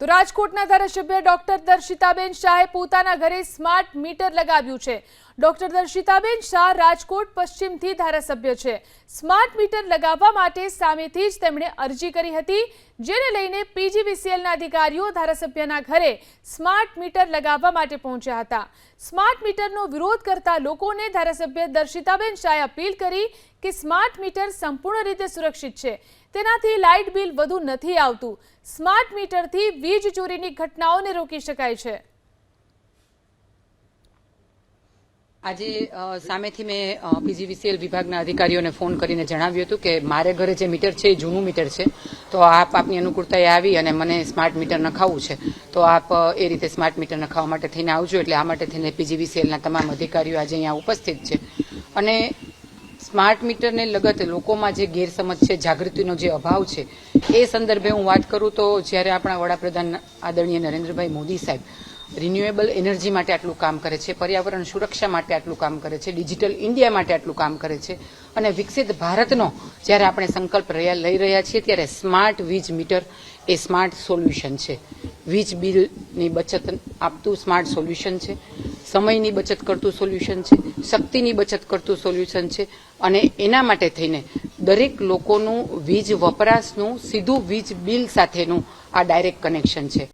તો રાજકોટના ધારાસભ્ય ડોક્ટર દર્શિતાબેન શાહે પોતાના ઘરે સ્માર્ટ મીટર લગાવ્યું છે. ડોક્ટર દર્શિતાબેન શાહ રાજકોટ પશ્ચિમથી ધારાસભ્ય છે. સ્માર્ટ મીટર લગાવવા માટે સામેથી જ તેમણે અરજી કરી હતી, જેને લઈને પીજીવીસીએલના અધિકારીઓ ધારાસભ્યના ઘરે સ્માર્ટ મીટર લગાવવા માટે પહોંચ્યા હતા. સ્માર્ટ મીટરનો વિરોધ કરતા લોકોને ધારાસભ્ય દર્શિતાબેન શાહે અપીલ કરી કે સ્માર્ટ મીટર સંપૂર્ણ રીતે સુરક્ષિત છે. તેનાથી લાઇટ બિલ વધુ નથી આવતું. સ્માર્ટ મીટરથી વીજ ચોરીની ઘટનાઓને રોકી શકાય છે. આજે સામેથી મેં પીજીવીસીએલ વિભાગના અધિકારીઓને ફોન કરીને જણાવ્યું હતું કે મારે ઘરે જે મીટર છે એ જૂનું મીટર છે. તો આપ આપની અનુકૂળતાએ આવી અને મને સ્માર્ટ મીટર નખાવવું છે. તો આપ એ રીતે સ્માર્ટ મીટર નખાવવા માટે થઈને આવજો એટલે આ માટે થઈને પીજીવીસીએલના તમામ અધિકારીઓ આજે અહીંયા ઉપસ્થિત છે. અને સ્માર્ટ મીટરને લગત લોકોમાં જે ગેરસમજ છે, જાગૃતિનો જે અભાવ છે, એ સંદર્ભે હું વાત કરું તો જ્યારે આપણા વડાપ્રધાન આદરણીય નરેન્દ્રભાઈ મોદી સાહેબ રિન્યુએબલ એનર્જી માટે આટલું કામ કરે છે, પર્યાવરણ સુરક્ષા માટે આટલું કામ કરે છે ડિજિટલ ઇન્ડિયા માટે આટલું કામ કરે છે અને વિકસિત ભારતનો જ્યારે આપણે સંકલ્પ લઈ રહ્યા છીએ ત્યારે સ્માર્ટ વીજ મીટર એ સ્માર્ટ સોલ્યુશન છે. વીજ બિલની બચત આપતું સ્માર્ટ સોલ્યુશન છે, સમયની બચત કરતું સોલ્યુશન છે, શક્તિની બચત કરતું સોલ્યુશન છે અને એના માટે થઈને દરેક લોકોનું વીજ વપરાશનું સીધું વીજ બિલ સાથેનું આ ડાયરેક્ટ કનેક્શન છે.